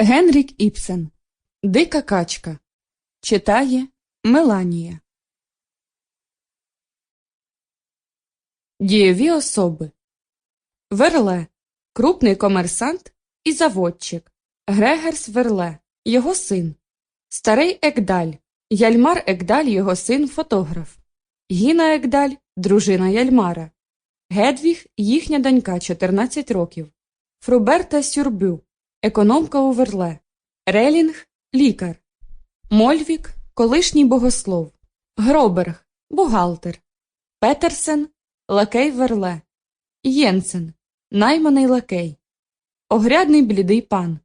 Генрік Іпсен. Дика качка. Читає Меланія. Дієві особи. Верле. Крупний комерсант і заводчик. Грегерс Верле Його син. Старий Екдаль Яльмар Екдаль його син фотограф. Гіна Екдаль дружина Яльмара. Гедвіг їхня донька 14 років. Фруберта Сюрбю економка у Верле, Релінг лікар, Мольвік колишній богослов, Гроберг бухгалтер, Петерсен лакей Верле, Єнсен найманий лакей, Огрядний блідий пан,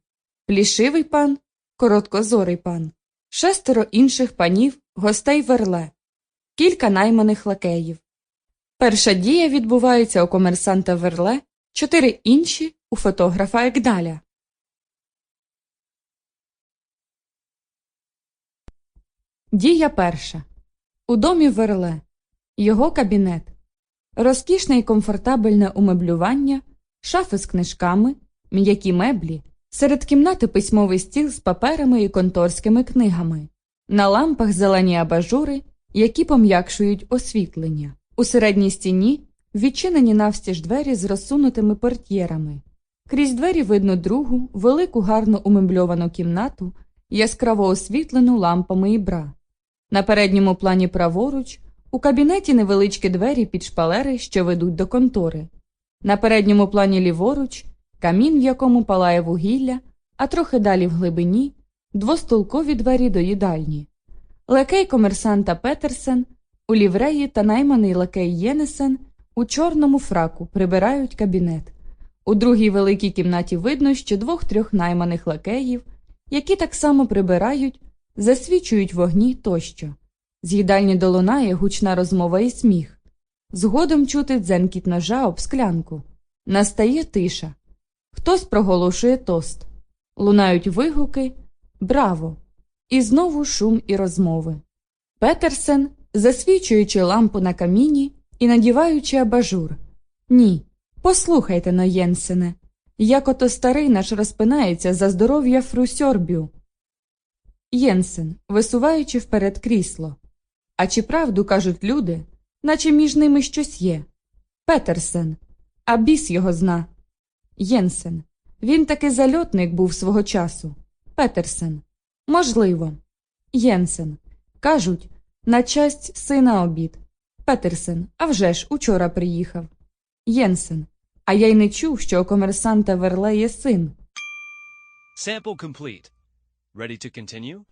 Плішивий пан, Короткозорий пан, шестеро інших панів, гостей Верле, кілька найманих лакеїв. Перша дія відбувається у комерсанта Верле, чотири інші у фотографа Екдаля. Дія перша. У домі Верле. Його кабінет. Розкішне і комфортабельне умеблювання, шафи з книжками, м'які меблі, серед кімнати письмовий стіл з паперами і конторськими книгами, на лампах зелені абажури, які пом'якшують освітлення. У середній стіні відчинені навстіж двері з розсунутими портьєрами. Крізь двері видно другу, велику гарно умебльовану кімнату, яскраво освітлену лампами і бра. На передньому плані праворуч у кабінеті невеличкі двері під шпалери, що ведуть до контори. На передньому плані ліворуч камін, в якому палає вугілля, а трохи далі в глибині двостолкові двері до їдальні. Лакей комерсанта Петерсен у лівреї та найманий лакей Єнесен у чорному фраку прибирають кабінет. У другій великій кімнаті видно ще двох-трьох найманих лакеїв, які так само прибирають засвічують вогні тощо. З їдальні долунає гучна розмова і сміх. Згодом чути дзенкіт ножа об склянку. Настає тиша. Хтось проголошує тост. Лунають вигуки Браво! І знову шум і розмови. Петерсен, засвічуючи лампу на каміні і надіваючи абажур. Ні, послухайте но, Єнсене, як ото старий наш розпинається за здоров'я Фрусьорбю. Єнсен, висуваючи вперед крісло. А чи правду кажуть люди, наче між ними щось є? Петерсен, а біс його зна. Єнсен. Він таки зальотник був свого часу. Петерсен. Можливо. Єнсен. Кажуть, на честь сина обід. Петерсен. А вже ж, учора приїхав. Єнсен. А я й не чув, що у комерсанта Верле є син. Sample complete. Ready to continue?